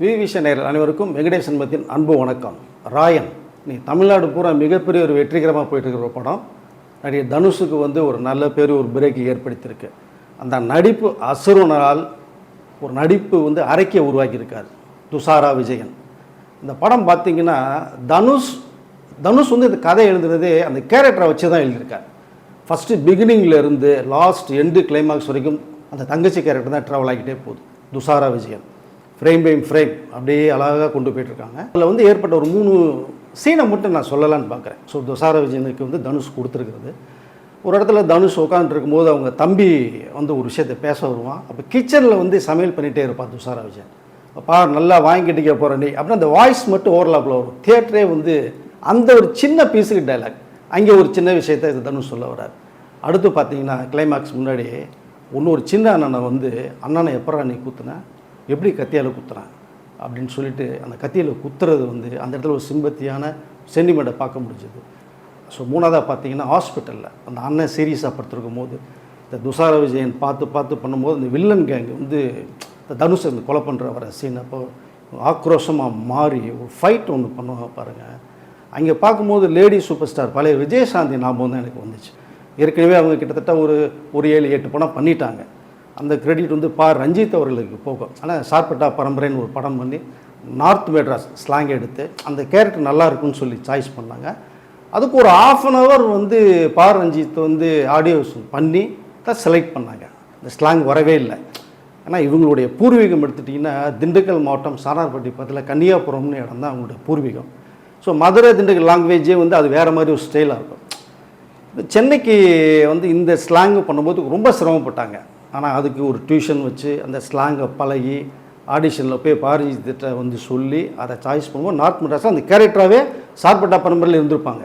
We. நேரில் அனைவருக்கும் வெங்கடேஷ் சண்மத்தின் அன்பு வணக்கம். ராயன் நீ தமிழ்நாடு பூரா மிகப்பெரிய ஒரு வெற்றிகரமாக போயிட்டு இருக்கிற படம். நடிகர் தனுஷுக்கு வந்து ஒரு நல்ல பேர் ஒரு பிரேக்கை ஏற்படுத்தியிருக்கு. அந்த நடிப்பு அசுரனால் ஒரு நடிப்பு வந்து அரைக்கிய உருவாக்கியிருக்கார் துஷாரா விஜயன். இந்த படம் பார்த்தீங்கன்னா தனுஷ் தனுஷ் வந்து இந்த கதை எழுதுனதே அந்த கேரக்டரை வச்சு தான் எழுதியிருக்கார் ஃபஸ்ட்டு பிகினிங்லேருந்து லாஸ்ட் எண்டு கிளைமாக்ஸ் வரைக்கும் அந்த தங்கச்சி கேரக்டர் தான் ட்ராவல் ஆகிட்டே போகுது Dushara Vijayan. Frame by frame அப்படியே அழகாக கொண்டு போயிட்டுருக்காங்க. அதில் வந்து ஏற்பட்ட ஒரு மூணு சீனை மட்டும் நான் சொல்லலான்னு பார்க்குறேன். ஸோ துசார விஜயனுக்கு வந்து தனுஷ் கொடுத்துருக்குறது. ஒரு இடத்துல தனுஷ் உட்காந்துருக்கும் போது அவங்க தம்பி வந்து ஒரு விஷயத்தை பேச வருவான். அப்போ கிச்சனில் வந்து சமையல் பண்ணிகிட்டே இருப்பான் துஷாரா விஜயன் அப்பா நல்லா வாங்கிட்டிக்க போகிறேன் நீ அப்படின்னா அந்த வாய்ஸ் மட்டும் ஓவர்லாப்பில் வரும். தியேட்டரே வந்து அந்த ஒரு சின்ன பீஸுக்கு டைலாக் அங்கே ஒரு சின்ன விஷயத்தை இது தனுஷ் சொல்ல வரார் அடுத்து பார்த்தீங்கன்னா கிளைமேக்ஸ் முன்னாடி ஒன்று ஒரு சின்ன அண்ணனை வந்து அண்ணனை எப்பரா நீ கூத்துனேன் எப்படி கத்தியால் குத்துறான்? அப்படின்னு சொல்லிட்டு அந்த கத்தியில் குத்துறது வந்து அந்த இடத்துல ஒரு சிம்பத்தியான சென்டிமெண்ட்டை பார்க்க முடிஞ்சது. ஸோ மூணாவதாக பார்த்தீங்கன்னா ஹாஸ்பிட்டலில் அந்த அண்ணன் சீரியஸாக படுத்திருக்கும் போது இந்த துஷார விஜயன் பார்த்து பார்த்து பண்ணும்போது இந்த வில்லன் கேங் வந்து இந்த தனுஷ் இந்த கொலை பண்ணுற வர சீன் அப்போ ஆக்ரோஷமாக மாறி ஒரு ஃபைட் ஒன்று பண்ணுவாங்க பாருங்கள் அங்கே பார்க்கும்போது லேடி சூப்பர் ஸ்டார் பழைய விஜயசாந்தி ஞாபகம் தான் எனக்கு வந்துச்சு. ஏற்கனவே அவங்க கிட்டத்தட்ட ஒரு ஒரு ஏழு எட்டு படம் பண்ணிட்டாங்க. அந்த கிரெடிட் வந்து பா ரஞ்சித் அவர்களுக்கு போகும். ஆனால் சார்பட்டா பரம்பரைன்னு ஒரு படம் பண்ணி நார்த் மெட்ராஸ் ஸ்லாங் எடுத்து அந்த கேரக்டர் நல்லா இருக்குன்னு சொல்லி சாய்ஸ் பண்ணாங்க. அதுக்கு ஒரு ஆஃப் அன் ஹவர் வந்து பா ரஞ்சித் வந்து ஆடியோஸ் பண்ணி தான் செலக்ட் பண்ணாங்க. இந்த ஸ்லாங் வரவே இல்லை. ஏன்னா இவங்களுடைய பூர்வீகம் எடுத்துட்டிங்கன்னா திண்டுக்கல் மாவட்டம் சாரார்பட்டி பக்கத்தில் கன்னியாபுரம்னு இடம் தான் அவங்களுடைய பூர்வீகம். ஸோ மதுரை திண்டுக்கல் லாங்குவேஜே வந்து அது வேறு மாதிரி ஒரு ஸ்டைலாக இருக்கும். சென்னைக்கு வந்து இந்த ஸ்லாங் பண்ணும்போது ரொம்ப சிரமப்பட்டாங்க. ஆனால் அதுக்கு ஒரு டியூஷன் வச்சு அந்த ஸ்லாங்கை பழகி ஆடிஷனில் போய் பாரிஜித்திட்ட வந்து சொல்லி அதை சாய்ஸ் பண்ணும்போது நார்த் மெட்ராஸில் அந்த கேரக்டராகவே சார்பட்டா பரம்பரையில் இருந்திருப்பாங்க.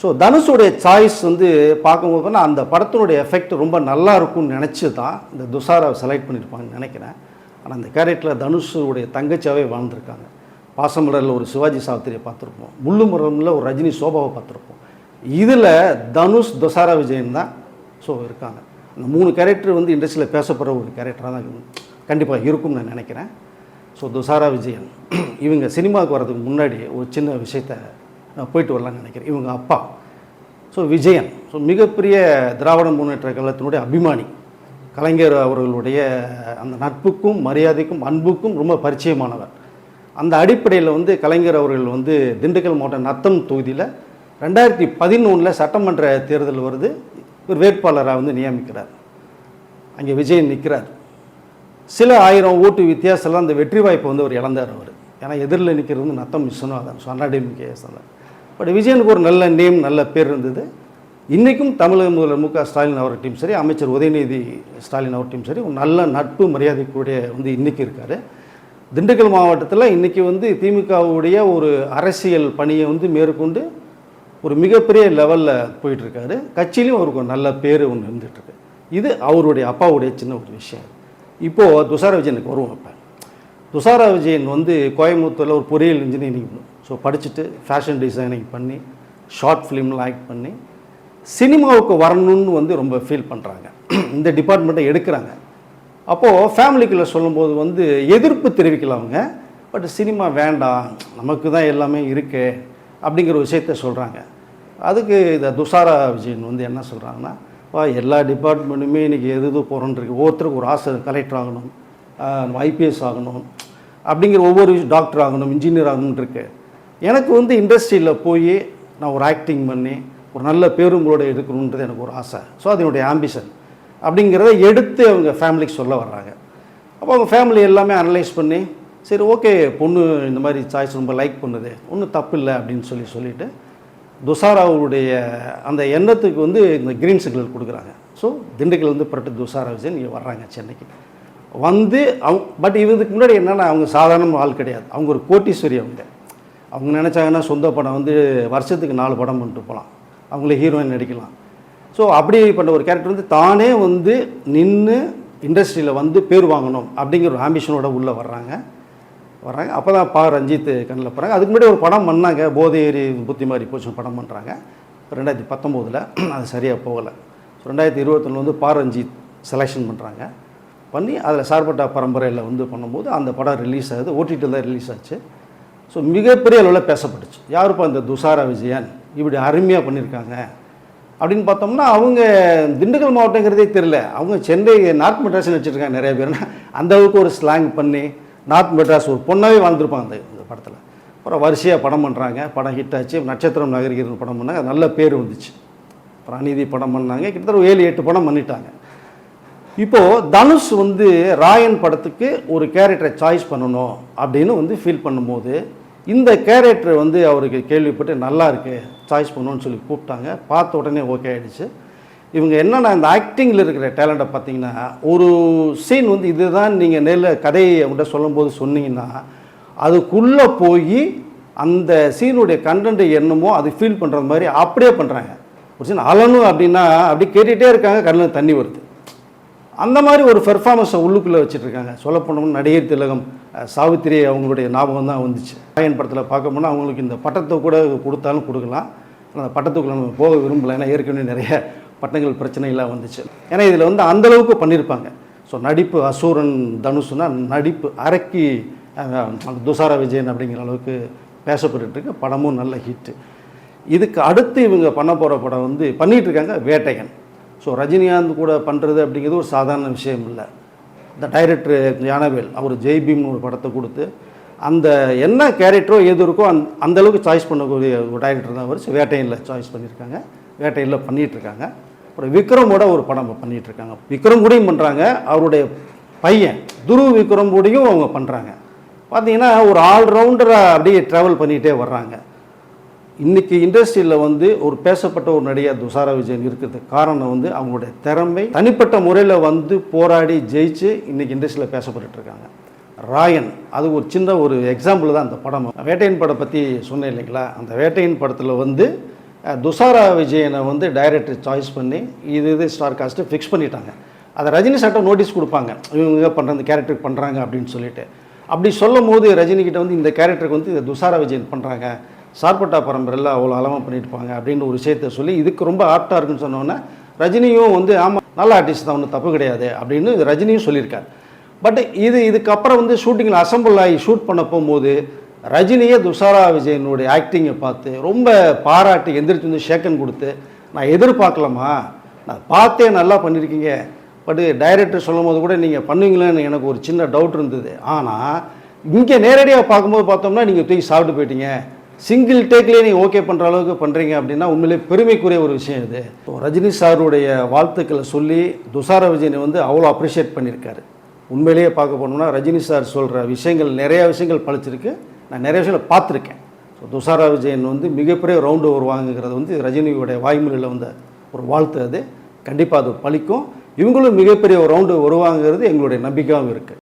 ஸோ தனுஷுடைய சாய்ஸ் வந்து பார்க்கும்போது அந்த படத்தினுடைய எஃபெக்ட் ரொம்ப நல்லா இருக்கும்னு நினச்சி தான் இந்த துஷாராவை செலக்ட் பண்ணியிருப்பாங்கன்னு நினைக்கிறேன். ஆனால் அந்த கேரக்டரில் தனுஷுடைய தங்கச்சியாகவே வாழ்ந்திருக்காங்க. பாசமலரில் ஒரு சிவாஜி சாவித்திரியை பார்த்துருப்போம். முள்ளுமரமில் ஒரு ரஜினி சோபாவை பார்த்துருப்போம். இதில் தனுஷ் துஷாரா விஜயன் தான் ஸோ இருக்காங்க. இந்த மூணு கேரக்டர் வந்து இண்டஸ்ட்ரியில் பேசப்படுற ஒரு கேரக்டராக தான் கண்டிப்பாக இருக்கும்னு நான் நினைக்கிறேன். ஸோ துசாரா விஜயன் இவங்க சினிமாவுக்கு வர்றதுக்கு முன்னாடி ஒரு சின்ன விஷயத்த நான் போயிட்டு வரலான்னு நினைக்கிறேன். இவங்க அப்பா. ஸோ விஜயன். ஸோ மிகப்பெரிய திராவிட முன்னேற்ற கழகத்தினுடைய அபிமானி. கலைஞர் அவர்களுடைய அந்த நட்புக்கும் மரியாதைக்கும் அன்புக்கும் ரொம்ப பரிச்சயமானவர். அந்த அடிப்படையில் வந்து கலைஞர் அவர்கள் வந்து திண்டுக்கல் மாவட்டம் நத்தம் தொகுதியில் ரெண்டாயிரத்தி பதினொன்றில் சட்டமன்ற தேர்தல் வருது. ஒரு வேட்பாளராக வந்து நியமிக்கிறார். அங்கே விஜயன் நிற்கிறார் சில ஆயிரம் ஓட்டு வித்தியாசத்தில் அந்த வெற்றி வாய்ப்பை வந்து அவர் இழந்தார் அவர். ஏன்னா எதிரில் நிற்கிறது வந்து நத்தம் விஸ்வநாதன் ஸோ அண்ணாடிஎம்கே சொன்னார் பட் விஜயனுக்கு ஒரு நல்ல நேம் நல்ல பேர் இருந்தது. இன்றைக்கும் தமிழக முதல்வர் மு க ஸ்டாலின் அவர்கிட்டையும் சரி அமைச்சர் உதயநிதி ஸ்டாலின் அவர்கிட்டையும் சரி ஒரு நல்ல நட்பு மரியாதைக்குடைய வந்து இன்றைக்கி இருக்கார். திண்டுக்கல் மாவட்டத்தில் இன்றைக்கி வந்து திமுகவுடைய ஒரு அரசியல் பணியை வந்து மேற்கொண்டு ஒரு மிகப்பெரிய லெவலில் போயிட்டுருக்காரு. கட்சியிலையும் அவருக்கு ஒரு நல்ல பேர் ஒன்று இருந்துகிட்ருக்கு இது அவருடைய அப்பாவுடைய சின்ன ஒரு விஷயம். இப்போது துஷார விஜயனுக்கு வருவோம் இப்போ துஷாரா விஜயன் வந்து கோயம்புத்தூரில் ஒரு பொறியியல் இன்ஜினியரிங் ஸோ படிச்சுட்டு ஃபேஷன் டிசைனிங் பண்ணி ஷார்ட் ஃபிலிம்லாம் ஆக்ட் பண்ணி சினிமாவுக்கு வரணும்னு வந்து ரொம்ப ஃபீல் பண்ணுறாங்க இந்த டிபார்ட்மெண்ட்டை எடுக்கிறாங்க. அப்போது ஃபேமிலிக்குள்ளே சொல்லும்போது வந்து எதிர்ப்பு தெரிவிக்கல அவங்க. பட் சினிமா வேண்டாம். நமக்கு தான் எல்லாமே இருக்கே. அப்படிங்கிற விஷயத்த சொல்கிறாங்க அதுக்கு இந்த துஷாரா விஜயன் வந்து என்ன சொல்கிறாங்கன்னா வா எல்லா டிபார்ட்மெண்ட்டுமே இன்றைக்கி எது எது போகிறோன்றிருக்கு ஒவ்வொருத்தருக்கு ஒரு ஆசை கலெக்டர் ஆகணும் ஐபிஎஸ் ஆகணும் அப்படிங்கிற ஒவ்வொரு டாக்டர் ஆகணும் இன்ஜினியர் ஆகணும்னு இருக்கு. எனக்கு வந்து இண்டஸ்ட்ரியில் போய் நான் ஒரு ஆக்டிங் பண்ணி ஒரு நல்ல பேருங்களோட இருக்கணுன்றது எனக்கு ஒரு ஆசை. ஸோ அது என்னுடைய ஆம்பிஷன் அப்படிங்கிறத எடுத்து அவங்க ஃபேமிலிக்கு சொல்ல வர்றாங்க. அப்போ அவங்க ஃபேமிலி எல்லாமே அனலைஸ் பண்ணி சரி ஓகே பொண்ணு இந்த மாதிரி சாய்ஸ் ரொம்ப லைக் பண்ணுது. ஒன்றும் தப்பு இல்லை அப்படின்னு சொல்லி சொல்லிவிட்டு துஷாராவுடைய அந்த எண்ணத்துக்கு வந்து இந்த க்ரீன் சிக்னல் கொடுக்குறாங்க. ஸோ திண்டுக்கல் வந்து புரட்டு துஷாரா விஜயன் இங்கே வர்றாங்க சென்னைக்கு. வந்து அவங்க பட் இதுக்கு முன்னாடி என்னென்னா அவங்க சாதாரண ஆள் கிடையாது. அவங்க ஒரு கோட்டீஸ்வரி அவங்க. அவங்க நினச்சாங்கன்னா சொந்த படம் வந்து வருஷத்துக்கு நாலு படம் பண்ணிட்டு போகலாம் அவங்களே ஹீரோயின் நடிக்கலாம். ஸோ அப்படிப்பட்ட ஒரு கேரக்டர் வந்து தானே வந்து நின்று இண்டஸ்ட்ரியில் வந்து பேர் வாங்கணும் அப்படிங்கிற ஒரு ஆம்பிஷனோட உள்ளே வர்றாங்க. வர்றாங்க. அப்போ தான் பா ரஞ்சித் கண்ணில் போகிறாங்க அதுக்கு முன்னாடி ஒரு படம் பண்ணாங்க. போதையேறி புத்தி மாதிரி போச்சு படம் பண்ணுறாங்க ரெண்டாயிரத்தி பத்தொம்போதில் அது சரியாக போகலை. ரெண்டாயிரத்தி இருபத்தொன்னு வந்து பா ரஞ்சித் செலெக்ஷன் பண்ணுறாங்க பண்ணி அதில் சார்பட்டா பரம்பரையில் வந்து பண்ணும்போது அந்த படம் ரிலீஸ் ஆகுது. ஓடிடியில் தான் ரிலீஸ் ஆச்சு. ஸோ மிகப்பெரிய அளவில் பேசப்பட்டுச்சு. யாருப்பா இந்த துஷாரா விஜயன்? இப்படி அருமையாக பண்ணியிருக்காங்க அப்படின்னு பார்த்தோம்னா அவங்க திண்டுக்கல் மாவட்டங்கிறதே தெரில அவங்க சென்னை நார்த் மெட்ராஸ் வச்சுருக்காங்க நிறைய பேர்னா. அந்த அளவுக்கு ஒரு ஸ்லாங் பண்ணி நார்த் மெட்ராஸ் ஒரு பொண்ணாகவே வாழ்ந்துருப்பாங்க அந்த இந்த படத்தில். அப்புறம் வரிசையாக படம் பண்ணுறாங்க படம் ஹிட் ஆச்சு. நட்சத்திரம் நகரிகிறது படம் பண்ணாங்க. அது நல்ல பேர் வந்துச்சு. அப்புறம் அநீதி படம் பண்ணாங்க. கிட்டத்தட்ட ஏழு எட்டு படம் பண்ணிட்டாங்க. இப்போது தனுஷ் வந்து ராயன் படத்துக்கு ஒரு கேரக்டரை சாய்ஸ் பண்ணணும் அப்படின்னு வந்து ஃபீல் பண்ணும்போது இந்த கேரக்டர் வந்து அவருக்கு கேள்விப்பட்டு நல்லா இருக்கு சாய்ஸ் பண்ணணும்னு சொல்லி கூப்பிட்டாங்க. பார்த்த உடனே ஓகே ஆகிடுச்சு இவங்க என்னென்னா இந்த ஆக்டிங்கில் இருக்கிற டேலண்ட்டை பார்த்தீங்கன்னா ஒரு சீன் வந்து இதுதான் நீங்கள் நேரில் கதையை அவங்கள்ட்ட சொல்லும்போது சொன்னீங்கன்னா அதுக்குள்ளே போய் அந்த சீனுடைய கண்டென்ட் என்னமோ அது ஃபீல் பண்ணுற மாதிரி அப்படியே பண்ணுறாங்க ஒரு சீன் அலணும் அப்படின்னா அப்படி கேட்டுகிட்டே இருக்காங்க கண்ணில் தண்ணி வருது. அந்த மாதிரி ஒரு பெர்ஃபார்மன்ஸை உள்ளுக்குள்ளே வச்சுட்ருக்காங்க. சொல்ல போனோம்னா நடிகர் திலகம் சாவித்திரி அவங்களுடைய ஞாபகம் தான் வந்துச்சு. ஆயன் படத்தில் பார்க்க போனால் அவங்களுக்கு இந்த பட்டத்தை கூட கொடுத்தாலும் கொடுக்கலாம். அந்த பட்டத்துக்குள்ளே நம்ம போக விரும்பலை. ஏன்னா ஏற்கனவே நிறைய பட்டங்கள் பிரச்சனைகள்லாம் வந்துச்சு. ஏன்னா இதில் வந்து அந்தளவுக்கு பண்ணியிருப்பாங்க. ஸோ நடிப்பு அசூரன் தனுஷுனா நடிப்பு அரக்கி துசார விஜயன் அப்படிங்கிற அளவுக்கு பேசப்பட்டுருக்கு படமும் நல்ல ஹிட்டு. இதுக்கு அடுத்து இவங்க பண்ண போகிற படம் வந்து பண்ணிகிட்டு இருக்காங்க வேட்டையன். ஸோ ரஜினிகாந்த் கூட பண்ணுறது அப்படிங்கிறது ஒரு சாதாரண விஷயம் இல்லை. இந்த டைரக்டர் ஞானவேல் அவர் ஜெய்பீம்னு ஒரு படத்தை கொடுத்து அந்த என்ன கேரக்டரோ எது இருக்கோ அந் அந்தளவுக்கு சாய்ஸ் பண்ணக்கூடிய ஒரு டைரக்டர் தான் அவர். வேட்டையனில் சாய்ஸ் பண்ணியிருக்காங்க. வேட்டையில் பண்ணிகிட்டு அப்புறம் விக்ரமோட ஒரு படம் பண்ணிகிட்டு இருக்காங்க விக்ரம் கூடயும் பண்ணுறாங்க அவருடைய பையன் துருவ் விக்ரம் கூடயும் அவங்க பண்ணுறாங்க பார்த்தீங்கன்னா ஒரு ஆல்ரவுண்டராக அப்படியே ட்ராவல் பண்ணிகிட்டே வர்றாங்க. இன்றைக்கி இண்டஸ்ட்ரியில் வந்து ஒரு பேசப்பட்ட ஒரு நடிகர் துஷாரா விஜயன் இருக்கிறதுக்கு காரணம் வந்து அவங்களுடைய திறமை தனிப்பட்ட முறையில் வந்து போராடி ஜெயிச்சு இன்றைக்கி இண்டஸ்ட்ரியில் பேசப்பட்டுட்டு இருக்காங்க ராயன் அது ஒரு சின்ன ஒரு எக்ஸாம்பிள் தான் அந்த படம். வேட்டையின் படம் பற்றி சொன்னேன் இல்லைங்களா? அந்த வேட்டையின் படத்தில் வந்து துஷாரா விஜயனை வந்து டைரக்டர் சாய்ஸ் பண்ணி இது இது ஸ்டார் காஸ்ட்டு ஃபிக்ஸ் பண்ணிட்டாங்க. அதை ரஜினி சார்ட்ட நோட்டீஸ் கொடுப்பாங்க. இவங்க பண்ணுற இந்த கேரக்டர் பண்ணுறாங்க அப்படின்னு சொல்லிட்டு. அப்படி சொல்லும் போது ரஜினிகிட்ட வந்து இந்த கேரக்டருக்கு வந்து இந்த துஷாரா விஜயன் பண்ணுறாங்க சார்பட்டா பரம்பரையில் அவ்வளோ அலமாக பண்ணியிருப்பாங்க அப்படின்னு ஒரு விஷயத்த சொல்லி இதுக்கு ரொம்ப ஆப்டாக இருக்குன்னு சொன்னோன்னே ரஜினியும் வந்து ஆமாம் நல்ல ஆர்டிஸ்ட் தான் ஒன்றும் தப்பு கிடையாது அப்படின்னு ரஜினியும் சொல்லியிருக்காரு. பட் இது இதுக்கப்புறம் வந்து ஷூட்டிங்கில் அசம்பிள் ஆகி ஷூட் பண்ண போகும்போது ரஜினியே துஷாரா விஜயனுடைய ஆக்டிங்கை பார்த்து ரொம்ப பாராட்டி எந்திரிச்சு வந்து ஷேக்கன் கொடுத்து நான் எதிர்பார்க்கலாமா நான் பார்த்தே நல்லா பண்ணியிருக்கீங்க பட் டைரக்டர் சொல்லும் போது கூட நீங்கள் பண்ணுவீங்களேன்னு எனக்கு ஒரு சின்ன டவுட் இருந்தது. ஆனால் இங்கே நேரடியாக பார்க்கும்போது பார்த்தோம்னா நீங்கள் தூக்கி சாப்பிட்டு போயிட்டீங்க. சிங்கிள் டேக்லேயே நீங்கள் ஓகே பண்ணுற அளவுக்கு பண்ணுறீங்க அப்படின்னா உண்மையிலே பெருமைக்குரிய ஒரு விஷயம் இது. இப்போ ரஜினி சாருடைய வாழ்த்துக்களை சொல்லி துஷார விஜயனை வந்து அவ்வளோ அப்ரிஷியேட் பண்ணியிருக்காரு. உண்மையிலேயே பார்க்க போனோம்னா ரஜினி சார் சொல்கிற விஷயங்கள் நிறையா விஷயங்கள் பழிச்சிருக்கு. நான் நிறைய விஷயங்களை பார்த்துருக்கேன். ஸோ துஷாரா விஜயன் வந்து மிகப்பெரிய ரவுண்டு வருவாங்கங்கிறது வந்து ரஜினியுடைய வாய்மொழியில் வந்த ஒரு வாழ்த்து அது. கண்டிப்பாக அது பழிக்கும். இவங்களும் மிகப்பெரிய ஒரு ரவுண்டு வருவாங்கிறது எங்களுடைய நம்பிக்கையாகவும் இருக்குது